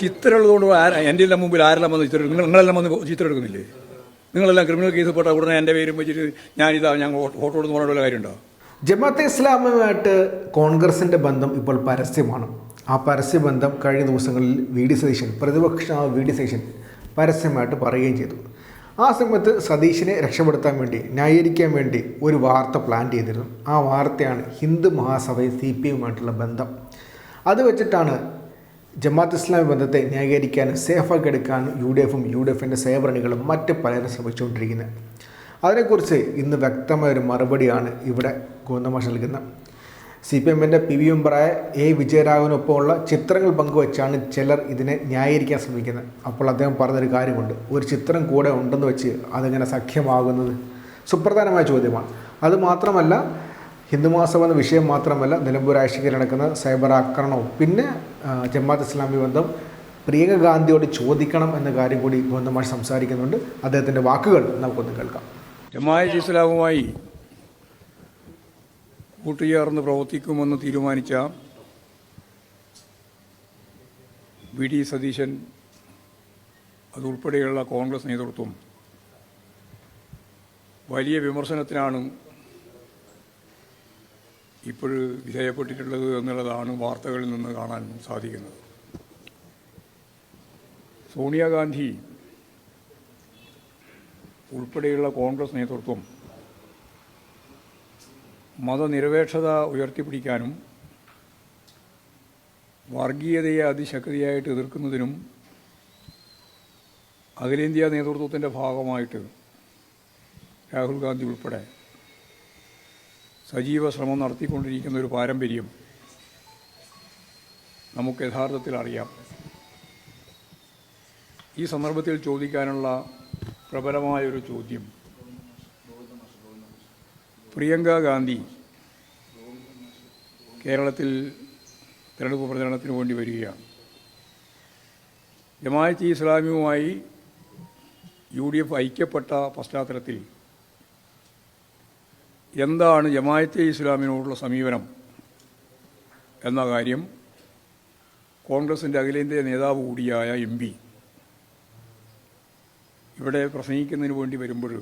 ചിത്രം ഉള്ളതുകൊണ്ട് ആരാ എന്റെ എല്ലാം മുമ്പിൽ ആരെല്ലാം വന്ന് ചിത്രം നിങ്ങൾ നിങ്ങളെല്ലാം വന്ന് ചിത്രം എടുക്കുന്നില്ലേ? നിങ്ങളെല്ലാം ക്രിമിനൽ കേസ് പെട്ട ഉടനെ എന്റെ പേരും വെച്ചിട്ട് ഞാനിതാ ഞാൻ ഫോട്ടോ എടുത്ത് പറഞ്ഞ വല്ല കാര്യമുണ്ടോ? ജമാഅത്തെ ഇസ്ലാമുമായിട്ട് കോൺഗ്രസിന്റെ ബന്ധം ഇപ്പോൾ പരസ്യമാണ്. ആ പരസ്യബന്ധം കഴിഞ്ഞ ദിവസങ്ങളിൽ വി ഡി സതീശൻ പ്രതിപക്ഷ വി ഡി സതീശൻ പരസ്യമായിട്ട് പറയുകയും ചെയ്തു. ആ സമയത്ത് സതീശിനെ രക്ഷപ്പെടുത്താൻ വേണ്ടി ന്യായീകരിക്കാൻ വേണ്ടി ഒരു വാർത്ത പ്ലാൻ ചെയ്തിരുന്നു. ആ വാർത്തയാണ് ഹിന്ദു മഹാസഭയും സി പി എമ്മുമായിട്ടുള്ള ബന്ധം. അത് വെച്ചിട്ടാണ് ജമാഅത്ത് ഇസ്ലാമി ബന്ധത്തെ ന്യായീകരിക്കാനും സേഫാക്കി എടുക്കാനും യു ഡി എഫും യു ഡി എഫിന്റെ സേവരണികളും മറ്റ് പലരും ശ്രമിച്ചുകൊണ്ടിരിക്കുന്നത്. അതിനെക്കുറിച്ച് ഇന്ന് വ്യക്തമായ ഒരു മറുപടിയാണ് ഇവിടെ ഗോന്തമാഷ് നൽകുന്നത്. സി പി എമ്മിന്റെ പി വി മെമ്പറായ എ വിജയരാഘവനൊപ്പമുള്ള ചിത്രങ്ങൾ പങ്കുവച്ചാണ് ചിലർ ഇതിനെ ന്യായീകരിക്കാൻ ശ്രമിക്കുന്നത്. അപ്പോൾ അദ്ദേഹം പറഞ്ഞൊരു കാര്യമുണ്ട്. ഒരു ചിത്രം കൂടെ ഉണ്ടെന്ന് വെച്ച് അതെങ്ങനെ സഖ്യമാകുന്നത്? സുപ്രധാനമായ ചോദ്യമാണ്. അതുമാത്രമല്ല ഹിന്ദുമാസം എന്ന വിഷയം മാത്രമല്ല നിലമ്പൂർ ആഴ്ചയ്ക്ക് നടക്കുന്ന സൈബർ ആക്രമണവും പിന്നെ ജമാഅത്ത് ഇസ്ലാമി ബന്ധം പ്രിയങ്ക ഗാന്ധിയോട് ചോദിക്കണം എന്ന കാര്യം കൂടി ഗോന്തമാഷ് സംസാരിക്കുന്നുണ്ട്. അദ്ദേഹത്തിന്റെ വാക്കുകൾ നമുക്കൊന്ന് കേൾക്കാം. ജമാഅത്ത് ഇസ്ലാമുമായി കൂട്ടുചേർന്ന് പ്രവർത്തിക്കുമെന്ന് തീരുമാനിച്ച വി ഡി സതീശൻ അതുൾപ്പെടെയുള്ള കോൺഗ്രസ് നേതൃത്വം വലിയ വിമർശനത്തിനാണ് ഇപ്പോൾ വിധേയപ്പെട്ടിട്ടുള്ളത് എന്നുള്ളതാണ് വാർത്തകളിൽ നിന്ന് കാണാൻ സാധിക്കുന്നത്. സോണിയാഗാന്ധി ഉൾപ്പെടെയുള്ള കോൺഗ്രസ് നേതൃത്വം മതനിരപേക്ഷത ഉയർത്തിപ്പിടിക്കാനും വർഗീയതയെ അതിശക്തിയായിട്ട് എതിർക്കുന്നതിനും അഖിലേന്ത്യാ നേതൃത്വത്തിന്റെ ഭാഗമായിട്ട് രാഹുൽ ഗാന്ധി ഉൾപ്പെടെ സജീവ ശ്രമം നടത്തിക്കൊണ്ടിരിക്കുന്ന ഒരു പാരമ്പര്യം നമുക്ക് യഥാർത്ഥത്തിൽ അറിയാം. ഈ സന്ദർഭത്തിൽ ചോദിക്കാനുള്ള പ്രബലമായൊരു ചോദ്യം. പ്രിയങ്ക ഗാന്ധി കേരളത്തിൽ തിരഞ്ഞെടുപ്പ് പ്രചരണത്തിന് വേണ്ടി വരികയാണ്. ജമാഅത്ത് ഇസ്ലാമിയുമായി യു ഡി എഫ് ഐക്യപ്പെട്ട പശ്ചാത്തലത്തിൽ എന്താണ് ജമാഅത്തെ ഇസ്ലാമിനോടുള്ള സമീപനം എന്ന കാര്യം കോൺഗ്രസിന്റെ അഖിലേന്ത്യാ നേതാവ് കൂടിയായ എം പി. ഇവിടെ പ്രസംഗിക്കുന്നതിന് വേണ്ടി വരുമ്പോൾ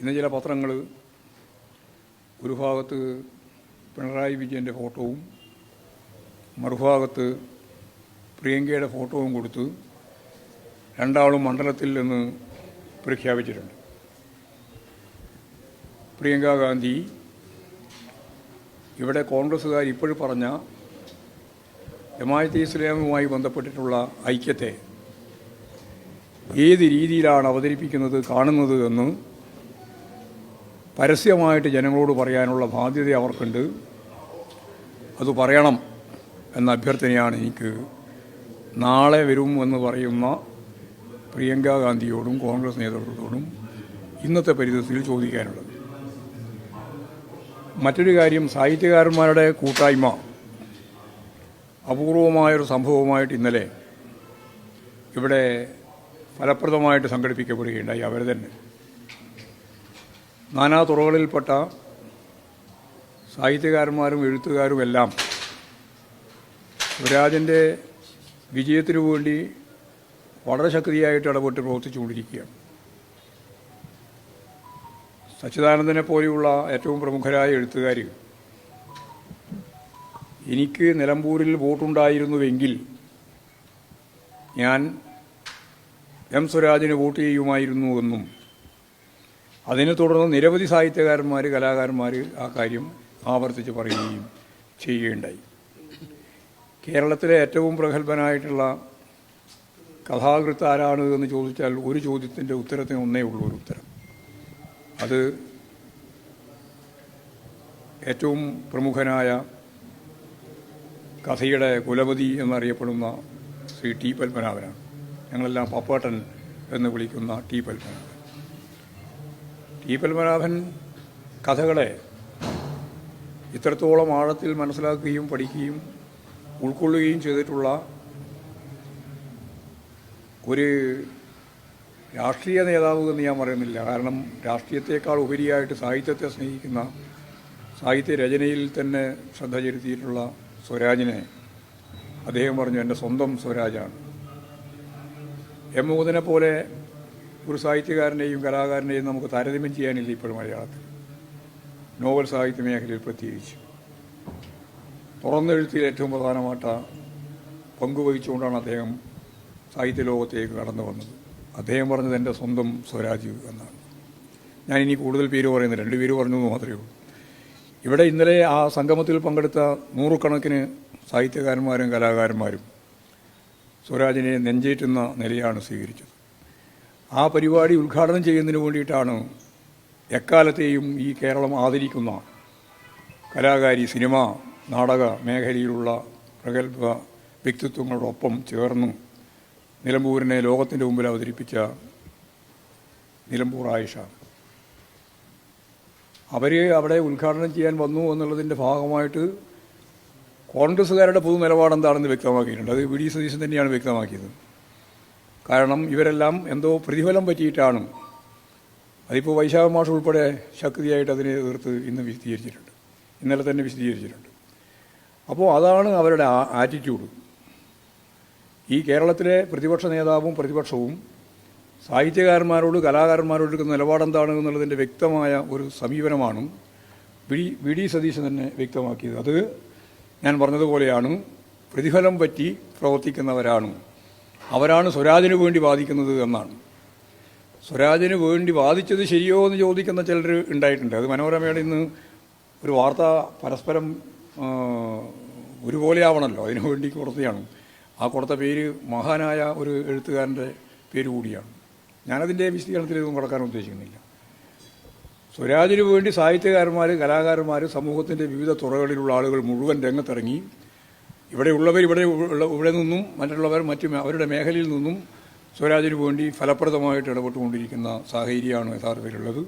ഇന്ന് ചില പത്രങ്ങൾ ഒരു ഭാഗത്ത് പിണറായി വിജയന്റെ ഫോട്ടോവും മറുഭാഗത്ത് പ്രിയങ്കയുടെ ഫോട്ടോവും കൊടുത്ത് രണ്ടാളും മണ്ഡലത്തിൽ നിന്ന് പ്രഖ്യാപിച്ചിട്ടുണ്ട്. പ്രിയങ്ക ഗാന്ധി ഇവിടെ കോൺഗ്രസ്സുകാർ ഇപ്പോഴും പറഞ്ഞ ജമാഅത്തെ ഇസ്ലാമുമായി ബന്ധപ്പെട്ടിട്ടുള്ള ഐക്യത്തെ ഏത് രീതിയിലാണ് അവതരിപ്പിക്കുന്നത് കാണുന്നത് എന്ന് പരസ്യമായിട്ട് ജനങ്ങളോട് പറയാനുള്ള ബാധ്യത അവർക്കുണ്ട്. അത് പറയണം എന്ന അഭ്യർത്ഥനയാണ് എനിക്ക് നാളെ വരും എന്ന് പറയുന്ന പ്രിയങ്കാ ഗാന്ധിയോടും കോൺഗ്രസ് നേതൃത്വത്തോടും ഇന്നത്തെ പരിതസ്ഥിതിയിൽ ചോദിക്കാനുള്ളത്. മറ്റൊരു കാര്യം സാഹിത്യകാരന്മാരുടെ കൂട്ടായ്മ അപൂർവമായൊരു സംഭവമായിട്ട് ഇന്നലെ ഇവിടെ ഫലപ്രദമായിട്ട് സംഘടിപ്പിക്കപ്പെടുകയുണ്ടായി. അവർ തന്നെ. നാനാ തുറകളിൽപ്പെട്ട സാഹിത്യകാരന്മാരും എഴുത്തുകാരും എല്ലാം സ്വരാജിന്റെ വിജയത്തിനു വേണ്ടി വളരെ ശക്തിയായിട്ട് ഇടപെട്ട് പ്രവർത്തിച്ചുകൊണ്ടിരിക്കുകയാണ്. സച്ചിദാനന്ദനെ പോലെയുള്ള ഏറ്റവും പ്രമുഖരായ എഴുത്തുകാർ എനിക്ക് നിലമ്പൂരിൽ വോട്ടുണ്ടായിരുന്നുവെങ്കിൽ ഞാൻ എം സ്വരാജിന് വോട്ട് ചെയ്യുമായിരുന്നു എന്നും അതിനെ തുടർന്ന് നിരവധി സാഹിത്യകാരന്മാർ കലാകാരന്മാർ ആ കാര്യം ആവർത്തിച്ച് പറയുകയും ചെയ്യുകയുണ്ടായി. കേരളത്തിലെ ഏറ്റവും പ്രഗത്ഭനായിട്ടുള്ള കഥാകൃത്ത് ആരാണ് എന്ന് ചോദിച്ചാൽ ഒരു ചോദ്യത്തിന്റെ ഉത്തരത്തിന് ഒന്നേ ഉള്ളൂ ഒരു ഉത്തരം. അത് ഏറ്റവും പ്രമുഖനായ കഥയുടെ കുലപതി എന്നറിയപ്പെടുന്ന ശ്രീ ടി പത്മനാഭനാണ്. ഞങ്ങളെല്ലാം പപ്പാട്ടൻ എന്ന് വിളിക്കുന്ന ടി പത്മനാഭൻ. ടി പത്മനാഭൻ കഥകളെ ഇത്രത്തോളം ആഴത്തിൽ മനസ്സിലാക്കുകയും പഠിക്കുകയും ഉൾക്കൊള്ളുകയും ചെയ്തിട്ടുള്ള ഒരു രാഷ്ട്രീയ നേതാവ് എന്ന് ഞാൻ പറയുന്നില്ല. കാരണം രാഷ്ട്രീയത്തെക്കാൾ ഉപരിയായിട്ട് സാഹിത്യത്തെ സ്നേഹിക്കുന്ന സാഹിത്യ രചനയിൽ തന്നെ ശ്രദ്ധ ചെലുത്തിയിട്ടുള്ള സ്വരാജിനെ അദ്ദേഹം പറഞ്ഞു എന്റെ സ്വന്തം സ്വരാജാണ്. എം മുകുന്ദനെ പോലെ ഒരു സാഹിത്യകാരനെയും കലാകാരനെയും നമുക്ക് താരതമ്യം ചെയ്യാനില്ല ഇപ്പോഴും മലയാളത്തിൽ. നോവൽ സാഹിത്യ മേഖലയിൽ പ്രത്യേകിച്ച്. തുറന്നെഴുത്തിൽ ഏറ്റവും പ്രധാനമായിട്ട പങ്കുവഹിച്ചുകൊണ്ടാണ് അദ്ദേഹം സാഹിത്യ ലോകത്തേക്ക് കടന്നു വന്നത്. അദ്ദേഹം പറഞ്ഞത് എന്റെ സ്വന്തം സ്വരാജ് എന്നാണ്. ഞാൻ ഇനി കൂടുതൽ പേര് പറയുന്നത് രണ്ട് പേര് പറഞ്ഞു എന്ന് മാത്രമേ ഉള്ളൂ. ഇവിടെ ഇന്നലെ ആ സംഗമത്തിൽ പങ്കെടുത്ത നൂറുകണക്കിന് സാഹിത്യകാരന്മാരും കലാകാരന്മാരും സ്വരാജിനെ നെഞ്ചേറ്റുന്ന നിലയാണ് സ്വീകരിച്ചത്. ആ പരിപാടി ഉദ്ഘാടനം ചെയ്യുന്നതിന് വേണ്ടിയിട്ടാണ് എക്കാലത്തെയും ഈ കേരളം ആദരിക്കുന്ന കലാകാരി സിനിമ നാടക മേഖലയിലുള്ള പ്രഗത്ഭ വ്യക്തിത്വങ്ങളോടൊപ്പം ചേർന്ന് നിലമ്പൂരിനെ ലോകത്തിന്റെ മുമ്പിൽ അവതരിപ്പിച്ച നിലമ്പൂർ ആയിഷ. അവർ അവിടെ ഉദ്ഘാടനം ചെയ്യാൻ വന്നു എന്നുള്ളതിന്റെ ഭാഗമായിട്ട് കോൺഗ്രസ്സുകാരുടെ പൊതു നിലപാട് എന്താണെന്ന് വ്യക്തമാക്കിയിട്ടുണ്ട്. അത് വി ഡി സതീശൻ തന്നെയാണ് വ്യക്തമാക്കിയത്. കാരണം ഇവരെല്ലാം എന്തോ പ്രതിഫലം പറ്റിയിട്ടാണ് അതിപ്പോൾ വൈശാഖ മാഷ് ഉൾപ്പെടെ ശക്തിയായിട്ട് അതിനെ എതിർത്ത് ഇന്ന് വിശദീകരിച്ചിട്ടുണ്ട്. ഇന്നലെ തന്നെ വിശദീകരിച്ചിട്ടുണ്ട്. അപ്പോൾ അതാണ് അവരുടെ ആറ്റിറ്റ്യൂഡ് ഈ കേരളത്തിലെ പ്രതിപക്ഷ നേതാവും പ്രതിപക്ഷവും സാഹിത്യകാരന്മാരോട് കലാകാരന്മാരോട് എടുക്കുന്ന നിലപാടെന്താണ് എന്നുള്ളതിന്റെ വ്യക്തമായ ഒരു സമീപനമാണ് വി വി ഡി സതീശൻ തന്നെ വ്യക്തമാക്കിയത്. അത് ഞാൻ പറഞ്ഞതുപോലെയാണ്. പ്രതിഫലം പറ്റി പ്രവർത്തിക്കുന്നവരാണ്. അവരാണ് സ്വരാജിന് വേണ്ടി വാദിക്കുന്നത് എന്നാണ്. സ്വരാജിന് വേണ്ടി വാദിച്ചത് ശരിയോ എന്ന് ചോദിക്കുന്ന ചിലർ ഉണ്ടായിട്ടുണ്ട്. അത് മനോരമയുടെ ഇന്ന് ഒരു വാർത്ത പരസ്പരം ഒരുപോലെ ആവണമല്ലോ അതിനു വേണ്ടി കൊടുത്തതാണ് ആ കൊടുത്ത പേര് മഹാനായ ഒരു എഴുത്തുകാരന്റെ പേര് കൂടിയാണ്. ഞാനതിന്റെ വിശദീകരണത്തിലൊന്നും കടക്കാൻ ഉദ്ദേശിക്കുന്നില്ല. സ്വരാജിനു വേണ്ടി സാഹിത്യകാരന്മാർ കലാകാരന്മാർ സമൂഹത്തിന്റെ വിവിധ തുറകളിലുള്ള ആളുകൾ മുഴുവൻ രംഗത്തിറങ്ങി. ഇവിടെയുള്ളവർ ഇവിടെ ഇവിടെ നിന്നും മറ്റുള്ളവർ മറ്റു അവരുടെ മേഖലയിൽ നിന്നും സ്വരാജിനു വേണ്ടി ഫലപ്രദമായിട്ട് ഇടപെട്ടുകൊണ്ടിരിക്കുന്ന സാഹചര്യമാണ് യഥാർത്ഥത്തിലുള്ളത്.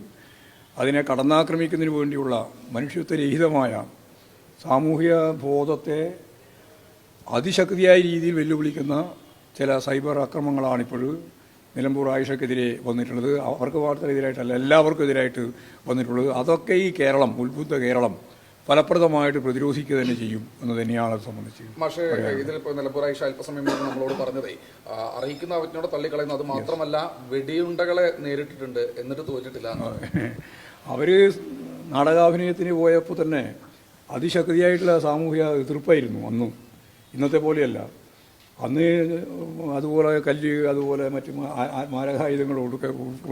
അതിനെ കടന്നാക്രമിക്കുന്നതിന് വേണ്ടിയുള്ള മനുഷ്യത്വരഹിതമായ സാമൂഹിക ബോധത്തെ അതിശക്തിയായ രീതിയിൽ വെല്ലുവിളിക്കുന്ന ചില സൈബർ ആക്രമണങ്ങളാണിപ്പോൾ നിലമ്പൂർ ആയിഷക്കെതിരെ വന്നിട്ടുള്ളത്. അവർക്ക് മാത്രമെതിരായിട്ടല്ല എല്ലാവർക്കും എതിരായിട്ട് വന്നിട്ടുള്ളത്. അതൊക്കെ ഈ കേരളം ഉത്ബുദ്ധ കേരളം ഫലപ്രദമായിട്ട് പ്രതിരോധിക്കുക തന്നെ ചെയ്യും എന്ന് തന്നെയാണ് അത് സംബന്ധിച്ച് പക്ഷേ ഇതിലിപ്പോ നിലമ്പൂർ ആയിഷ അല്പസമയം മുമ്പ് നമ്മളോട് പറഞ്ഞതേ അറിയിക്കുന്ന അവറ്റിനോട് തള്ളിക്കളയുന്നു അത് മാത്രമല്ല വെടിയുണ്ടകളെ നേരിട്ടിട്ടുണ്ട് എന്നിട്ട് തോറ്റിട്ടില്ല. അവർ അവർ നാടകാഭിനയത്തിന് പോയപ്പോൾ തന്നെ അതിശക്തിയായിട്ടുള്ള സാമൂഹിക എതിർപ്പായിരുന്നു അന്നും. ഇന്നത്തെ പോലെയല്ല. അന്ന് അതുപോലെ കല്ല് അതുപോലെ മറ്റു മാരകായുധങ്ങൾ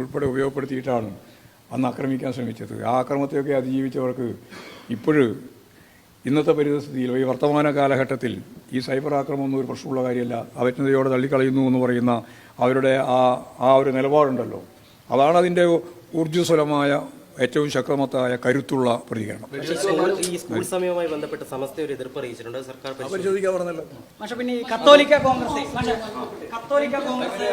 ഉൾപ്പെടെ ഉപയോഗപ്പെടുത്തിയിട്ടാണ് അന്ന് ആക്രമിക്കാൻ ശ്രമിച്ചത്. ആ ആക്രമത്തെയൊക്കെ അതിജീവിച്ചവർക്ക് ഇപ്പോഴ് ഇന്നത്തെ പരിതസ്ഥിതിയിൽ ഈ വർത്തമാന കാലഘട്ടത്തിൽ ഈ സൈബർ ആക്രമണം ഒരു പ്രശ്നമുള്ള കാര്യമല്ല. അവജ്ഞതയോടെ തള്ളിക്കളയുന്നു എന്ന് പറയുന്ന അവരുടെ ആ ആ ഒരു നിലപാടുണ്ടല്ലോ. അതാണ് അതിന്റെ ഊർജസ്വലമായ ഏറ്റവും ശക്തമത്തായ കരുത്തുള്ള പ്രതികരണം. ഈ സ്കൂൾ സമയവുമായി ബന്ധപ്പെട്ട് സമസ്ത ഒരു എതിർപ്പ് അറിയിച്ചിട്ടുണ്ട്. സർക്കാർ പരിശോധിക്കും. പരിശോധിക്കാൻ പറഞ്ഞല്ലോ. പക്ഷെ പിന്നെ ഈ കത്തോലിക്ക കോൺഗ്രസ് കത്തോലിക്ക കോൺഗ്രസ്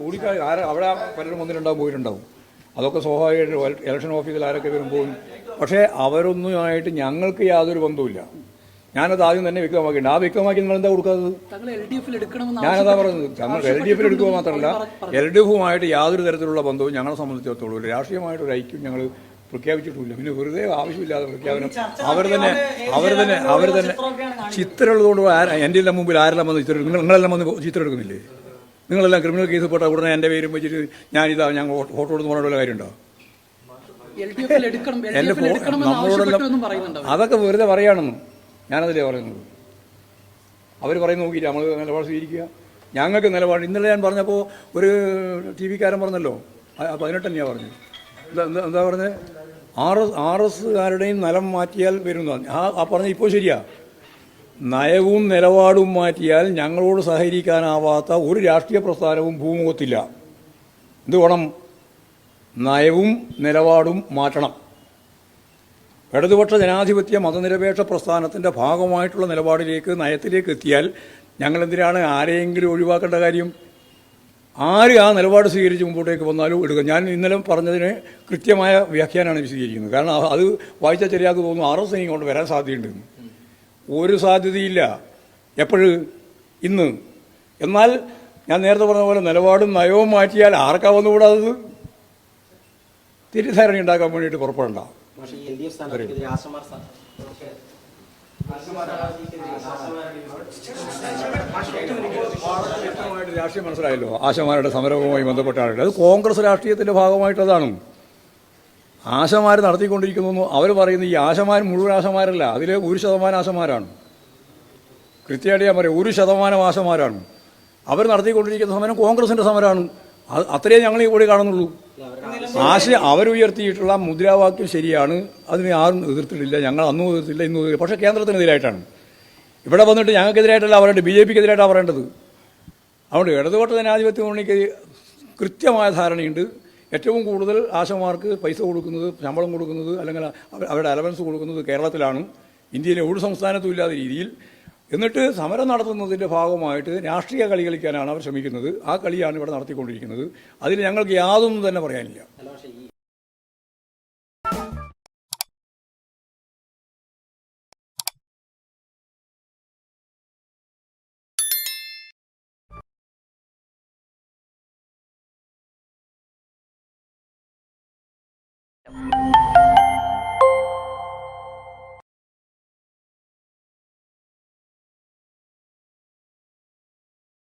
കൂടിക്കാഴ്ച അവിടെ പലരും ഒന്നിലുണ്ടാവും പോയിട്ടുണ്ടാവും. അതൊക്കെ സ്വാഭാവികമായിട്ട് ഇലക്ഷൻ ഓഫീസിൽ ആരൊക്കെ വരുമ്പോൾ പക്ഷേ അവരൊന്നുമായിട്ട് ഞങ്ങൾക്ക് യാതൊരു ബന്ധവുമില്ല. ഞാനത് ആദ്യം തന്നെ വ്യക്തമാക്കിയിട്ടുണ്ട്. ആ വ്യക്തമാക്കി നിങ്ങൾ എന്താ കൊടുക്കാത്തത് എടുക്കണമെന്ന് ഞാനതാ പറഞ്ഞത്. ഞങ്ങൾ എൽ ഡി എഫിൽ എടുക്കുക മാത്രമല്ല എൽ ഡി എഫുമായിട്ട് യാതൊരു തരത്തിലുള്ള ബന്ധവും ഞങ്ങളെ സംബന്ധിച്ചിടത്തോളം ഇല്ല. രാഷ്ട്രീയമായിട്ട് ഒരു ഐക്യം ഞങ്ങൾ പ്രഖ്യാപിച്ചിട്ടില്ല. പിന്നെ വെറുതെ ആവശ്യമില്ലാതെ പ്രഖ്യാപനം. അവർ തന്നെ അവർ തന്നെ അവർ തന്നെ ചിത്രം ഉള്ളതുകൊണ്ട് ആരാ എന്റെ എല്ലാം മുമ്പിൽ ആരെല്ലാം വന്ന് ചിത്രം നിങ്ങൾ നിങ്ങളെല്ലാം വന്ന് ചിത്രം എടുക്കുന്നില്ലേ നിങ്ങളെല്ലാം ക്രിമിനൽ കേസ് പെട്ട ഉടനെ എന്റെ പേരും വെച്ചിട്ട് ഞാനിതാ ഞാൻ ഫോട്ടോ എടുത്ത് പോകേണ്ട കാര്യമുണ്ടോ? എടുക്കണമെന്ന് നമ്മളോടെല്ലാം അതൊക്കെ വെറുതെ പറയാണെന്ന് ഞാനതിലേ പറയുന്നത് അവർ പറയുന്ന നോക്കിയിട്ട് നമ്മൾ നിലപാട് സ്വീകരിക്കുക. ഞങ്ങൾക്ക് നിലപാട് ഇന്നലെ ഞാൻ പറഞ്ഞപ്പോൾ ഒരു ടി വിക്കാരൻ പറഞ്ഞല്ലോ പതിനെട്ട് തന്നെയാണ് പറഞ്ഞത്. എന്താ പറഞ്ഞത് ആർ എസ് ആർ എസ്സുകാരുടെയും നിലം മാറ്റിയാൽ വരുന്നതാണ് ആ ആ പറഞ്ഞ ഇപ്പോൾ ശരിയാ. നയവും നിലപാടും മാറ്റിയാൽ ഞങ്ങളോട് സഹകരിക്കാനാവാത്ത ഒരു രാഷ്ട്രീയ പ്രസ്ഥാനവും ഭൂമുഖത്തില്ല. എന്ത് വേണം? നയവും നിലപാടും മാറ്റണം. ഇടതുപക്ഷ ജനാധിപത്യ മതനിരപേക്ഷ പ്രസ്ഥാനത്തിന്റെ ഭാഗമായിട്ടുള്ള നിലപാടിലേക്ക് നയത്തിലേക്ക് എത്തിയാൽ ഞങ്ങളെന്തിനാണ് ആരെയെങ്കിലും ഒഴിവാക്കേണ്ട കാര്യം? ആര് ആ നിലപാട് സ്വീകരിച്ച് മുമ്പോട്ടേക്ക് വന്നാലും എടുക്കുക ഞാൻ ഇന്നലെ പറഞ്ഞതിന് കൃത്യമായ വ്യാഖ്യാനമാണ് വിശദീകരിക്കുന്നത് കാരണം അത് വായിച്ച ശരിയാക്ക് തോന്നുന്നു ആർ എസ് കൊണ്ട് വരാൻ സാധ്യതയുണ്ടെന്ന് ഒരു സാധ്യതയില്ല. എപ്പോഴ് ഇന്ന്. എന്നാൽ ഞാൻ നേരത്തെ പറഞ്ഞ പോലെ നിലപാടും നയവും മാറ്റിയാൽ ആർക്കാ വന്നുകൂടാത്തത് തിരിധാരണ ഉണ്ടാക്കാൻ വേണ്ടിയിട്ട് പുറപ്പെടണ്ട. പക്ഷേ ഈ എൽ ഡി എഫ് സ്ഥാനാർത്ഥിക്കെതിരെ ആശമാർ സ്ഥാ- വ്യക്തമായിട്ട് രാഷ്ട്രീയം മനസ്സിലായല്ലോ. ആശമാരുടെ സമരവുമായി ബന്ധപ്പെട്ടാണ് അത് കോൺഗ്രസ് രാഷ്ട്രീയത്തിന്റെ ഭാഗമായിട്ടതാണ്. ആശമാർ നടത്തിക്കൊണ്ടിരിക്കുന്നു. അവർ പറയുന്ന ഈ ആശമാർ മുഴുവൻ ആശമാരല്ല. അതിൽ ഒരു ശതമാനം ആശമാരാണ്. കൃത്യമായിട്ട് ഞാൻ പറയും ഒരു ശതമാനം ആശമാരാണ്. അവർ നടത്തിക്കൊണ്ടിരിക്കുന്ന സമരം കോൺഗ്രസിന്റെ സമരമാണ്. അത് അത്രയേ ഞങ്ങൾ ഈ കൂടി കാണുന്നുള്ളൂ. ആശ അവരുയർത്തിയിട്ടുള്ള മുദ്രാവാക്യം ശരിയാണ്. അതിനെ ആരും എതിർത്തിട്ടില്ല. ഞങ്ങൾ അന്നും എതിർത്തില്ല ഇന്നും എതിർത്തില്ല പക്ഷേ കേന്ദ്രത്തിനെതിരായിട്ടാണ്. ഇവിടെ വന്നിട്ട് ഞങ്ങൾക്കെതിരായിട്ടല്ല പറയേണ്ടത് ബി ജെ പിക്കെതിരായിട്ടാണ് പറയേണ്ടത്. അതുകൊണ്ട് ഇടതുപക്ഷ ജനാധിപത്യ മുന്നണിക്ക് കൃത്യമായ ധാരണയുണ്ട്. ഏറ്റവും കൂടുതൽ ആശമാർക്ക് പൈസ കൊടുക്കുന്നത് ശമ്പളം കൊടുക്കുന്നത് അല്ലെങ്കിൽ അവരുടെ അലവൻസ് കൊടുക്കുന്നത് കേരളത്തിലാണ്. ഇന്ത്യയിലെ ഒരു സംസ്ഥാനത്തും ഇല്ലാത്ത രീതിയിൽ എന്നിട്ട് സമരം നടത്തുന്നതിന്റെ ഭാഗമായിട്ട് രാഷ്ട്രീയ കളി കളിക്കാനാണ് അവർ ശ്രമിക്കുന്നത്. ആ കളിയാണ് ഇവിടെ നടത്തിക്കൊണ്ടിരിക്കുന്നത്. അതിൽ ഞങ്ങൾക്ക് യാതൊന്നും തന്നെ പറയാനില്ല. Thank ഈ